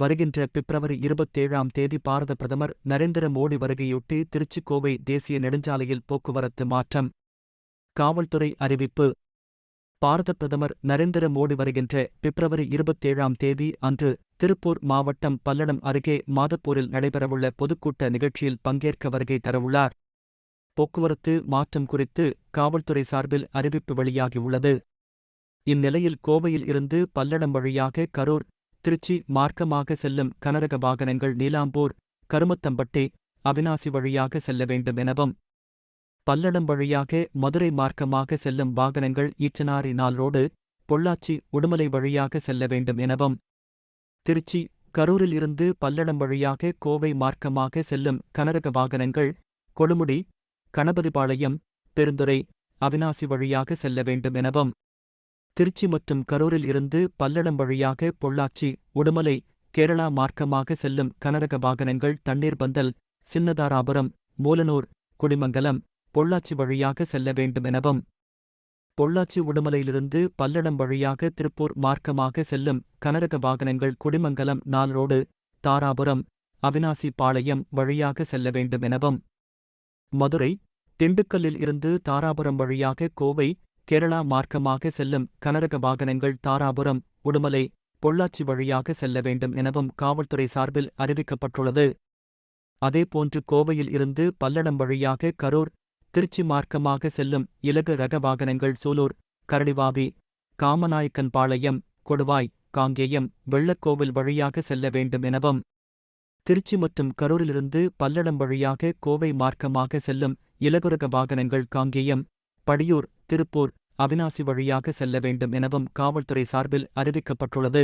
வருகின்ற பிப்ரவரி இருபத்தேழாம் தேதி பாரத பிரதமர் நரேந்திர மோடி வருகையொட்டி திருச்சி கோவை தேசிய நெடுஞ்சாலையில் போக்குவரத்து மாற்றம். காவல்துறை அறிவிப்பு. பாரத பிரதமர் நரேந்திர மோடி வருகின்ற பிப்ரவரி இருபத்தேழாம் தேதி அன்று திருப்பூர் மாவட்டம் பல்லடம் அருகே மாதப்பூரில் நடைபெறவுள்ள பொதுக்கூட்ட நிகழ்ச்சியில் பங்கேற்க வருகை தரவுள்ளார். போக்குவரத்து மாற்றம் குறித்து காவல்துறை சார்பில் அறிவிப்பு வெளியாகியுள்ளது. இந்நிலையில் கோவையில் இருந்து பல்லடம் வழியாக கரூர் திருச்சி மார்க்கமாக செல்லும் கனரக வாகனங்கள் நீலாம்பூர் கருமத்தம்பட்டி அவினாசி வழியாக செல்ல வேண்டும் எனவும் பல்லடம் வழியாக மதுரை மார்க்கமாக செல்லும் வாகனங்கள் ஈச்சனாரி நாள் ரோடு பொள்ளாச்சி உடுமலை வழியாக செல்ல வேண்டும் எனவும் திருச்சி கரூரில் இருந்து பல்லடம் வழியாக கோவை மார்க்கமாக செல்லும் கனரக வாகனங்கள் கொழுமுடி கணபதிபாளையம் பெருந்துறை அவினாசி வழியாக செல்ல வேண்டும் எனவும் திருச்சி மற்றும் கரூரில் இருந்து பல்லடம் வழியாக பொள்ளாச்சி உடுமலை கேரளா மார்க்கமாக செல்லும் கனரக வாகனங்கள் தண்ணீர் பந்தல் சின்னதாராபுரம் மூலனூர் குடிமங்கலம் பொள்ளாச்சி வழியாக செல்ல வேண்டும் எனவும் பொள்ளாச்சி உடுமலையிலிருந்து பல்லடம் வழியாக திருப்பூர் மார்க்கமாக செல்லும் கனரக வாகனங்கள் குடிமங்கலம் நால் ரோடு தாராபுரம் அவினாசி பாளையம் வழியாக செல்ல வேண்டும் எனவும் மதுரை திண்டுக்கல்லில் இருந்து தாராபுரம் வழியாக கோவை கேரளா மார்க்கமாக செல்லும் கனரக வாகனங்கள் தாராபுரம் உடுமலை பொள்ளாச்சி வழியாக செல்ல வேண்டும் எனவும் காவல்துறை சார்பில் அறிவிக்கப்பட்டுள்ளது. அதேபோன்று கோவையில் இருந்து பல்லடம் வழியாக கரூர் திருச்சி மார்க்கமாக செல்லும் இலகு ரக வாகனங்கள் சூலூர் கரடிவாவி காமநாயக்கன்பாளையம் கொடுவாய் காங்கேயம் வெள்ளக்கோவில் வழியாக செல்ல வேண்டும் எனவும் திருச்சி மற்றும் கரூரிலிருந்து பல்லடம் வழியாக கோவை மார்க்கமாக செல்லும் இலகுரக வாகனங்கள் காங்கேயம் படியூர் திருப்பூர் அவினாசி வழியாக செல்ல வேண்டும் எனவும் காவல்துறை சார்பில் அறிவிக்கப்பட்டுள்ளது.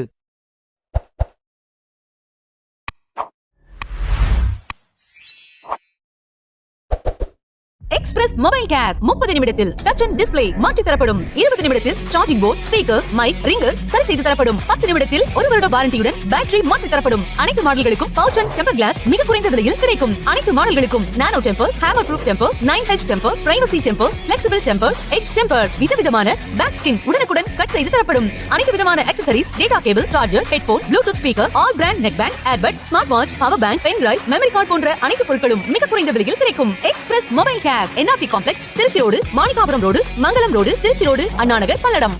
எக்ஸ்பிரஸ் மொபைல் கேர் முப்பது நிமிடத்தில் டச் அண்ட் டிஸ்பிளே மாற்றி தரப்படும் இருபது நிமிடத்தில் charging port speaker mic ringer சரி செய்து தரப்படும். பத்து நிமிடத்தில் ஒரு வருட வாரண்டியுடன் பேட்டரி மாற்றி தரப்படும் அனைத்து மாடல்களுக்கும் பவுச் அண்ட் டெம்பர் கிளாஸ் மிக குறைந்த விலையில் கிடைக்கும். அனைத்து மாடல்களுக்கும் nano temper hammer proof temper nine H temper privacy temper flexible temper H temper விதவிதமான பேக் ஸ்கின் உடனே கட் செய்து தரப்படும். அனைத்து விதமான accessories data cable charger headphone Bluetooth speaker all brand neck band airbud smart watch power bank pen drive memory card போன்ற அனைத்து பொருட்களும் மிக குறைந்த விலையில் கிடைக்கும். Express mobile cap NRP complex Trichy road Manikapuram road Mangalam road Trichy road Annanagar Palladam.